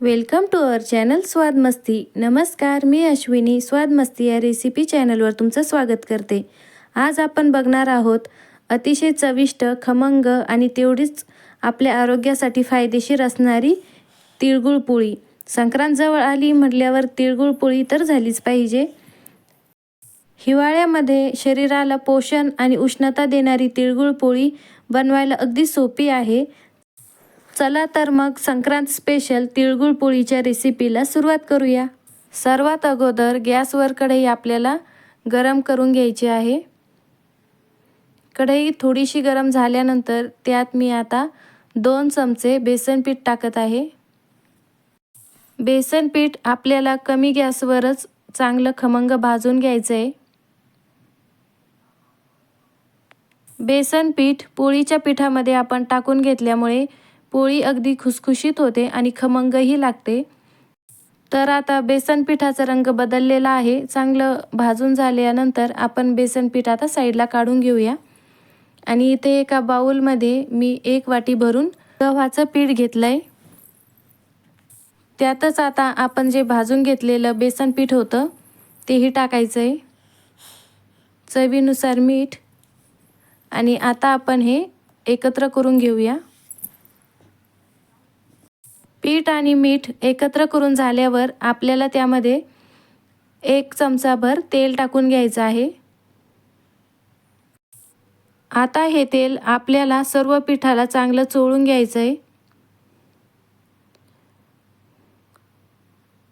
Welcome to our channel स्वाद मस्ती नमस्कार मी अश्विनी. स्वाद मस्ती या रेसिपी चॅनलवर तुमचं स्वागत करते. आज आपण बघणार आहोत अतिशय चविष्ट खमंग आणि तेवढीच आपल्या आरोग्यासाठी फायदेशीर असणारी तिळगुळ पोळी. संक्रांत जवळ आली म्हटल्यावर तिळगुळ पोळी तर झालीच पाहिजे. हिवाळ्यामध्ये शरीराला पोषण आणि उष्णता देणारी तिळगुळ पोळी बनवायला अगदी सोपी आहे. चला तर मग संक्रांत स्पेशल तिळगुळ पोळीच्या रेसिपीला सुरुवात करूया. सर्वात अगोदर गॅसवर कढई आपल्याला गरम करून घ्यायची आहे. कढई थोडीशी गरम झाल्यानंतर त्यात मी आता दोन चमचे बेसन पीठ टाकत आहे. बेसन पीठ आपल्याला कमी गॅसवरच चांगलं खमंग भाजून घ्यायचं आहे बेसन पीठ पोळीच्या पिठामध्ये आपण टाकून घेतल्यामुळे पोळी अगदी खुसखुशीत होते आणि खमंगही लागते. तर आता बेसन पिठाचा रंग बदललेला आहे. चांगलं भाजून झाल्यानंतर आपण बेसन पीठ आता साईडला काढून घेऊया. आणि इथे एका बाऊलमध्ये मी एक वाटी भरून गव्हाचं पीठ घेतलं आहे त्यातच आता आपण जे भाजून घेतलेलं बेसन पीठ होतं तेही टाकायचं आहे चवीनुसार मीठ. आणि आता आपण हे एकत्र करून घेऊया. पीठ आणि मीठ एकत्र करून झाल्यावर आपल्याला त्यामध्ये एक चमचाभर तेल टाकून घ्यायचं आहे. आता हे तेल आपल्याला सर्व पिठाला चांगलं चोळून घ्यायचं आहे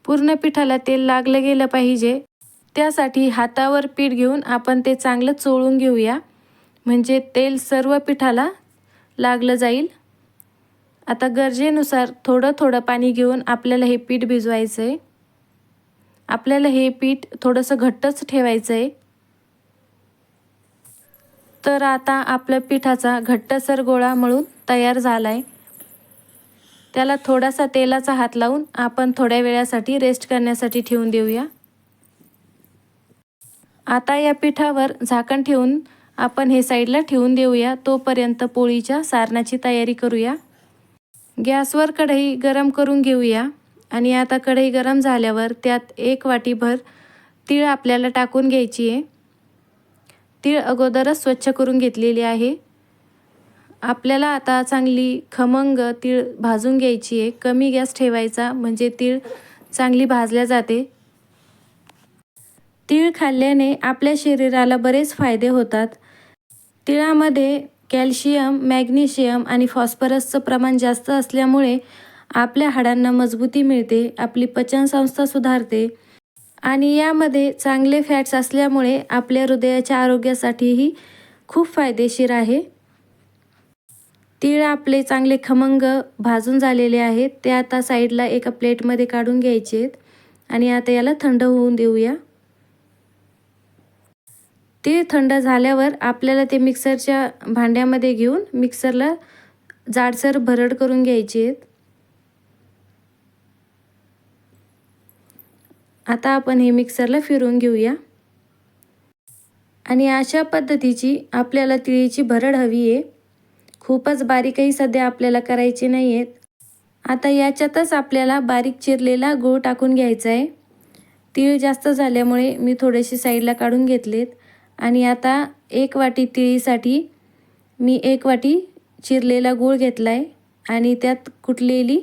पूर्ण पिठाला तेल लागलं गेलं पाहिजे. त्यासाठी हातावर पीठ घेऊन आपण ते चांगलं चोळून घेऊया. म्हणजे तेल सर्व पिठाला लागलं जाईल. आता गरजेनुसार थोडं थोडं पाणी घेऊन आपल्याला हे पीठ भिजवायचं आहे आपल्याला हे पीठ थोडंसं घट्टच ठेवायचं आहे तर आता आपल्या पिठाचा घट्टसर गोळा मळून तयार झाला आहे त्याला थोडासा तेलाचा हात लावून आपण थोड्या वेळासाठी रेस्ट करण्यासाठी ठेवून देऊया. आता या पिठावर झाकण ठेवून आपण हे साईडला ठेवून देऊया. तोपर्यंत पोळीच्या सारणाची तयारी करूया. गॅसवर कढई गरम करून घेऊया. आणि आता कढई गरम झाल्यावर त्यात एक वाटीभर तीळ आपल्याला टाकून घ्यायची आहे. तीळ अगोदरच स्वच्छ करून घेतलेली आहे. आपल्याला आता चांगली खमंग तीळ भाजून घ्यायची आहे. कमी गॅस ठेवायचा म्हणजे तीळ चांगली भाजल्या जाते. तीळ खाल्ल्याने आपल्या शरीराला बरेच फायदे होतात. तिळामध्ये कॅल्शियम मॅग्नेशियम आणि फॉस्फरसचं प्रमाण जास्त असल्यामुळे आपल्या हाडांना मजबूती मिळते आपली पचनसंस्था सुधारते आणि यामध्ये चांगले फॅट्स असल्यामुळे आपल्या हृदयाच्या आरोग्यासाठीही खूप फायदेशीर आहे. तीळ आपले चांगले खमंग भाजून झालेले आहेत ते आता साईडला एका प्लेटमध्ये काढून घ्यायचे आहेत आणि आता याला थंड होऊन देऊया. ते थंड झाल्यावर आपल्याला ते मिक्सरच्या भांड्यामध्ये घेऊन मिक्सरला जाडसर भरड करून घ्यायची आहेत. आता आपण हे मिक्सरला फिरवून घेऊया. आणि अशा पद्धतीची आपल्याला तिळीची भरड हवी आहे. खूपच बारीकही सध्या आपल्याला करायची नाही आहेत आता याच्यातच आपल्याला बारीक चिरलेला गूळ टाकून घ्यायचा आहे. तीळ जास्त झाल्यामुळे मी थोडेसे साईडला काढून घेतलेत. आणि आता एक वाटी तिळीसाठी मी एक वाटी चिरलेला गूळ घेतला आहे आणि त्यात कुटलेली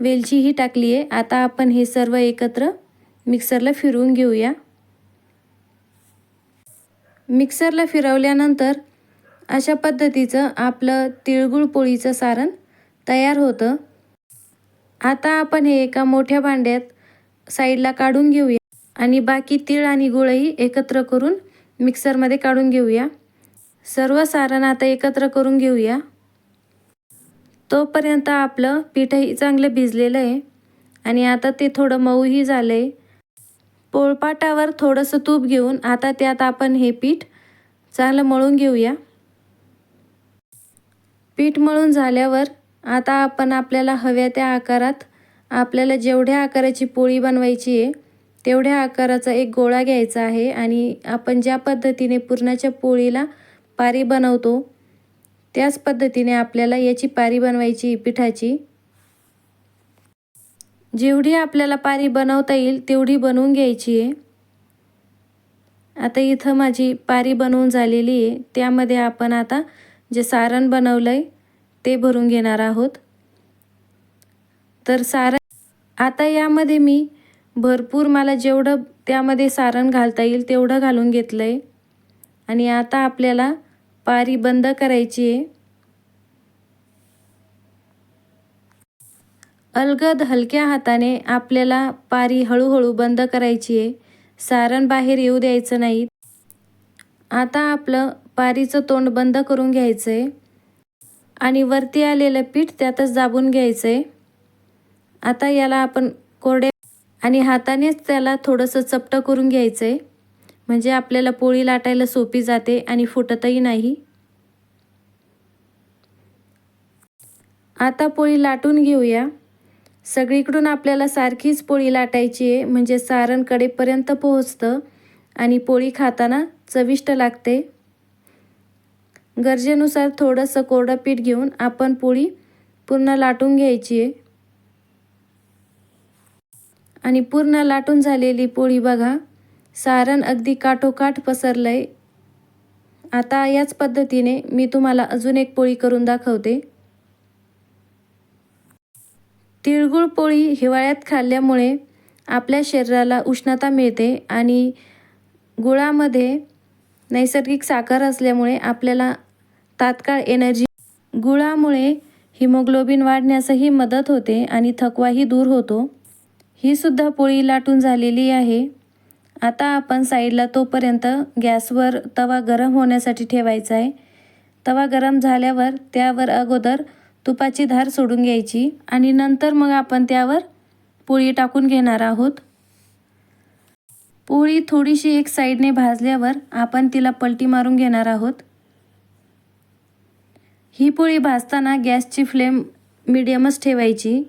वेलचीही टाकली आहे. आता आपण हे सर्व एकत्र मिक्सरला फिरवून घेऊया. मिक्सरला फिरवल्यानंतर अशा पद्धतीचं आपलं तिळगुळ पोळीचं सारण तयार होतं. आता आपण हे एका मोठ्या भांड्यात साईडला काढून घेऊया आणि बाकी तीळ आणि गुळही एकत्र करून मिक्सरमध्ये काढून घेऊया. सर्व सारण आता एकत्र करून घेऊया. तोपर्यंत आपलं पीठही चांगलं भिजलेलं आहे. आणि आता ते थोडं मऊही झालं आहे पोळपाटावर थोडंसं तूप घेऊन आता त्यात आपण हे पीठ चांगलं मळून घेऊया. पीठ मळून झाल्यावर आता आपण आपल्याला हव्या त्या आकारात आपल्याला जेवढ्या आकाराची पोळी बनवायची आहे तेवढ्या आकाराचा एक गोळा घ्यायचा आहे आणि आपण ज्या पद्धतीने पुरणाच्या पोळीला पारी बनवतो त्याच पद्धतीने आपल्याला याची पारी बनवायची पिठाची. जेवढी आपल्याला पारी बनवता येईल तेवढी बनवून घ्यायची आहे. आता इथं माझी पारी बनवून झालेली आहे. त्यामध्ये आपण आता जे सारण बनवलं आहे ते भरून घेणार आहोत. तर सारण आता यामध्ये मी भरपूर मला जेवढं त्यामध्ये सारण घालता येईल तेवढं घालून घेतलं आहे आणि आता आपल्याला पारी बंद करायची आहे. अलगद हलक्या हाताने आपल्याला पारी हळूहळू बंद करायची आहे. सारण बाहेर येऊ द्यायचं नाही. आता आपलं पारीचं तोंड बंद करून घ्यायचं आहे आणि वरती आलेलं पीठ त्यातच दाबून घ्यायचं आहे आता याला आपण कोरडे आणि हातानेच त्याला थोडंसं चपटं करून घ्यायचं आहे म्हणजे आपल्याला पोळी लाटायला सोपी जाते आणि फुटतही नाही. आता पोळी लाटून घेऊया. सगळीकडून आपल्याला सारखीच पोळी लाटायची आहे. म्हणजे सारण कडेपर्यंत पोहोचतं आणि पोळी खाताना चविष्ट लागते. गरजेनुसार थोडंसं कोरडं पीठ घेऊन आपण पोळी पूर्ण लाटून घ्यायची आहे. आणि पूर्ण लाटून झालेली पोळी बघा. सारण अगदी काठोकाठ पसरलं आहे आता याच पद्धतीने मी तुम्हाला अजून एक पोळी करून दाखवते. तिळगुळ पोळी हिवाळ्यात खाल्ल्यामुळे आपल्या शरीराला उष्णता मिळते आणि गुळामध्ये नैसर्गिक साखर असल्यामुळे आपल्याला तात्काळ एनर्जी गुळामुळे हिमोग्लोबिन वाढण्यासही मदत होते आणि थकवाही दूर होतो. ही सुद्धा पोळी लाटून झालेली आहे. आता आपण साईडला तोपर्यंत गॅसवर तवा गरम होण्यासाठी ठेवायचा आहे. तवा गरम झाल्यावर त्यावर अगोदर तुपाची धार सोडून घ्यायची आणि नंतर मग आपण त्यावर पोळी टाकून घेणार आहोत. पोळी थोडीशी एक साईडने भाजल्यावर आपण तिला पलटी मारून घेणार आहोत. ही पोळी भाजताना गॅसची फ्लेम मिडियमच ठेवायची.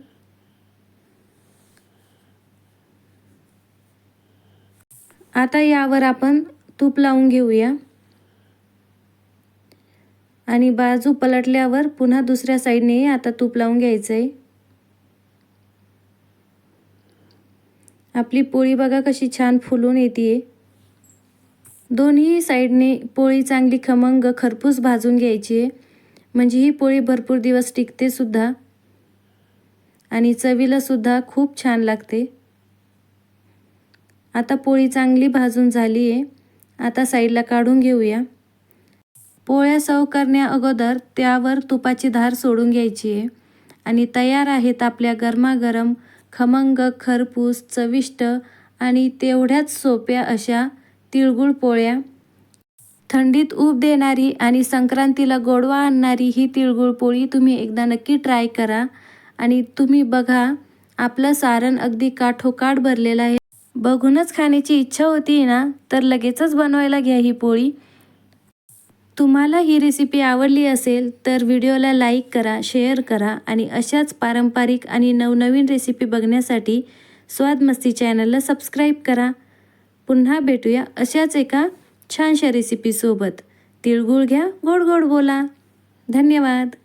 आता यावर आपण तूप लावून घेऊया. आणि बाजू पलटल्यावर पुन्हा दुसऱ्या साईडने आता तूप लावून घ्यायचं आहे आपली पोळी बघा कशी छान फुलून येते दोन्ही साईडने पोळी चांगली खमंग खरपूस भाजून घ्यायची आहे. म्हणजे ही पोळी भरपूर दिवस टिकते सुद्धा. आणि चवीलासुद्धा खूप छान लागते. आता पोळी चांगली भाजून झाली आहे. आता साईडला काढून घेऊया. पोळ्या सव करण्या अगोदर त्यावर तुपाची धार सोडून घ्यायची आहे. आणि तयार आहेत आपल्या गरमागरम खमंग खरपूस चविष्ट आणि तेवढ्याच सोप्या अशा तिळगुळ पोळ्या. थंडीत ऊब देणारी आणि संक्रांतीला गोडवा आणणारी ही तिळगुळ पोळी तुम्ही एकदा नक्की ट्राय करा. आणि तुम्ही बघा आपलं सारण अगदी काठोकाठ भरलेलं आहे. बघूनच खाण्याची इच्छा होती ना तर लगेचच बनवायला घ्या ही पोळी. तुम्हाला ही रेसिपी आवडली असेल तर व्हिडिओला लाईक करा शेअर करा आणि अशाच पारंपरिक आणि नवनवीन रेसिपी बघण्यासाठी स्वाद मस्ती चॅनलला सबस्क्राईब करा. पुन्हा भेटूया अशाच एका छानशा रेसिपीसोबत तिळगुळ घ्या गोड गोड बोला. धन्यवाद.